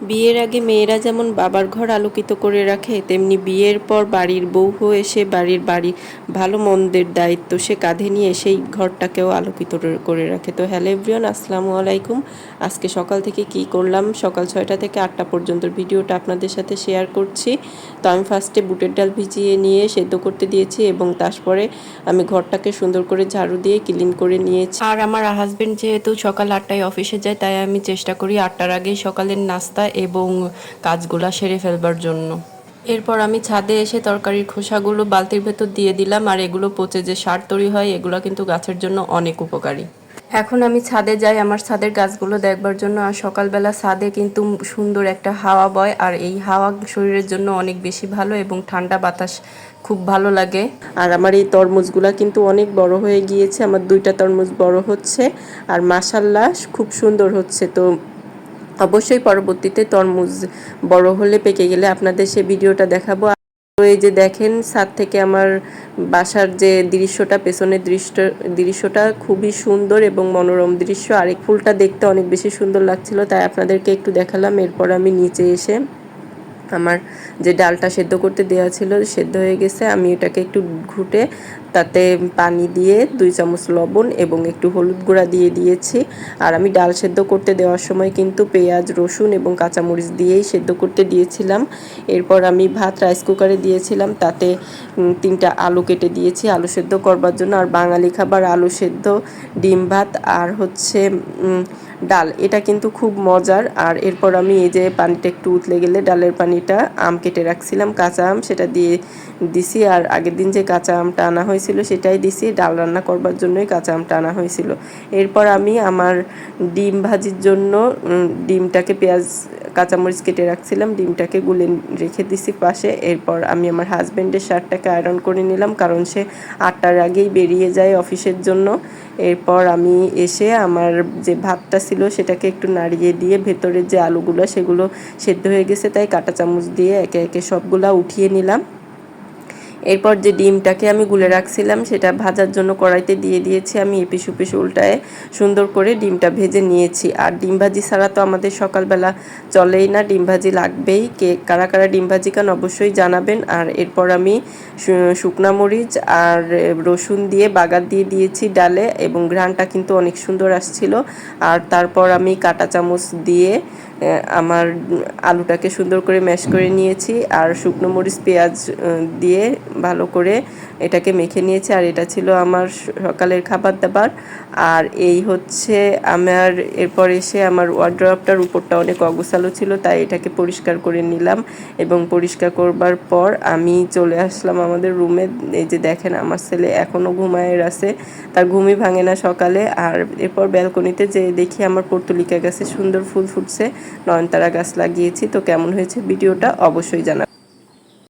বিয়ের আগে মেয়েরা যেমন বাবার ঘর আলোকিত করে রাখে, তেমনি বিয়ের পর বাড়ির বউ হয়ে সে বাড়ির বাড়ি ভালো মন্দের দায়িত্ব সে কাঁধে নিয়ে সেই ঘরটাকেও আলোকিত করে রাখে। তো হ্যালো এভরিওয়ান, আসসালামু আলাইকুম। আজকে সকাল থেকে কি করলাম? সকাল ছয়টা থেকে আটটা পর্যন্ত ভিডিওটা আপনাদের সাথে শেয়ার করছি। তো আমি ফার্স্টে বুটের ডাল ভিজিয়ে নিয়ে সেদ্ধ করতে দিয়েছি এবং তারপরে আমি ঘরটাকে সুন্দর করে ঝাড়ু দিয়ে ক্লিন করে নিয়েছি। আর আমার হাজব্যান্ড যেহেতু সকাল আটটায় অফিসে যায়, তাই আমি চেষ্টা করি আটটার আগেই সকালের নাস্তা এবং কাজগুলা সেরে ফেলবার জন্য। এরপর আমি ছাদে এসে তরকারির খোসাগুলো বালতির ভেতর দিয়ে দিলাম আর এগুলো পচে যে সার তৈরি হয়, এগুলো কিন্তু গাছের জন্য অনেক উপকারী। এখন আমি ছাদে যাই, আমার ছাদের গাছগুলো দেখবার জন্য আর সকালবেলা ছাদে কিন্তু সুন্দর একটা হাওয়া বয় আর এই হাওয়া শরীরের জন্য অনেক বেশি ভালো এবং ঠান্ডা বাতাস খুব ভালো লাগে। আর আমার এই তরমুজগুলা কিন্তু অনেক বড় হয়ে গিয়েছে, আমার দুইটা তরমুজ বড় হচ্ছে আর মাসাল্লাহ খুব সুন্দর হচ্ছে তো অবশ্যই পরবর্তীতে তরমুজ বড় হলে পেকে গেলে আপনাদের সে ভিডিওটা দেখাবো। এই যে দেখেন, ছাদ থেকে আমার বাসার যে দৃশ্যটা, পেছনের দৃশ্য দৃশ্যটা খুবই সুন্দর এবং মনোরম দৃশ্য। আর এই ফুলটা দেখতে অনেক বেশি সুন্দর লাগছিল, তাই আপনাদেরকে একটু দেখালাম। এরপর আমি নিচে এসে আমার যে ডালটা সেদ্ধ করতে দেওয়া ছিল, সেদ্ধ হয়ে গেছে। আমি এটাকে একটু ঘুটে তাতে পানি দিয়ে দুই চামচ লবণ এবং একটু হলুদ গুঁড়া দিয়ে দিয়েছি। আর আমি ডাল সেদ্ধ করতে দেওয়ার সময় কিন্তু পেঁয়াজ, রসুন এবং কাঁচামরিচ দিয়েই সেদ্ধ করতে দিয়েছিলাম। এরপর আমি ভাত রাইস কুকারে দিয়েছিলাম। তাতে তিনটা আলু কেটে দিয়েছি আলু সেদ্ধ করবার জন্য। আর বাঙালি খাবার আলু সেদ্ধ, ডিম ভাত আর হচ্ছে ডাল। এটা কিন্তু খুব মজার। আর এরপর আমি এই যে পানিটা একটু উতলে গেলে ডালের পানিটা আম কেটে রাখছিলাম। কাঁচা আম সেটা দিয়ে দিছি। আর আগের দিন যে কাঁচা আমটা আনা হয়েছিল, সেটাই দিছি। ডাল রান্না করবার জন্যই কাঁচা আমটা আনা হয়েছিল। এরপর আমি আমার ডিম ভাজির জন্য ডিমটাকে পেঁয়াজ, কাঁচামরিচ কেটে রাখছিলাম। ডিমটাকে গুলে রেখে দিছি পাশে। এরপর আমি আমার হাজব্যান্ডের শার্টটাকে আয়রন করে নিলাম, কারণ সে আটটার আগেই বেরিয়ে যায় অফিসের জন্য। এরপর আমি এসে আমার যে ভাতটা ছিল, সেটাকে একটু নাড়িয়ে দিয়ে ভেতরের যে আলুগুলো, সেগুলো সেদ্ধ হয়ে গেছে, তাই কাঁটা চামচ দিয়ে একে একে সবগুলা উঠিয়ে নিলাম। এরপর যে ডিমটাকে আমি গুলে রাখছিলাম, সেটা ভাজার জন্য কড়াইতে দিয়ে দিয়েছি আমি এপিস উপিস উল্টায় সুন্দর করে ডিমটা ভেজে নিয়েছি। আর ডিম ভাজি ছাড়া তো আমাদের সকালবেলা চলেই না, ডিম ভাজি লাগবেই। কে, কারা কারা ডিম ভাজি খান অবশ্যই জানাবেন। আর এরপর আমি শুকনা মরিচ আর রসুন দিয়ে বাগার দিয়ে দিয়েছি ডালে এবং ঘ্রানটা কিন্তু অনেক সুন্দর আসছিল। আর তারপর আমি কাটা চামচ দিয়ে আমার আলুটাকে সুন্দর করে ম্যাশ করে নিয়েছি আর শুকনো মরিচ, পেঁয়াজ দিয়ে ভালো করে এটাকে মেখে নিয়েছি। আর এটা ছিল আমার সকালের খাবার দাবার। আর এই হচ্ছে আমার, এরপর এসে আমার ওয়ার্ড্রপটার উপরটা অনেক অগোছালো ছিল, তাই এটাকে পরিষ্কার করে নিলাম এবং পরিষ্কার করবার পর আমি চলে আসলাম আমাদের রুমে। এই যে দেখেন, আমার ছেলে এখনও ঘুমায়ের আছে, তার ঘুমই ভাঙে না সকালে। আর এরপর ব্যালকনিতে যে দেখি আমার পর্তুলিকা গাছে সুন্দর ফুল ফুটছে। নয়নতারা গাছ লাগিয়েছি। তো কেমন হয়েছে ভিডিওটা অবশ্যই জানা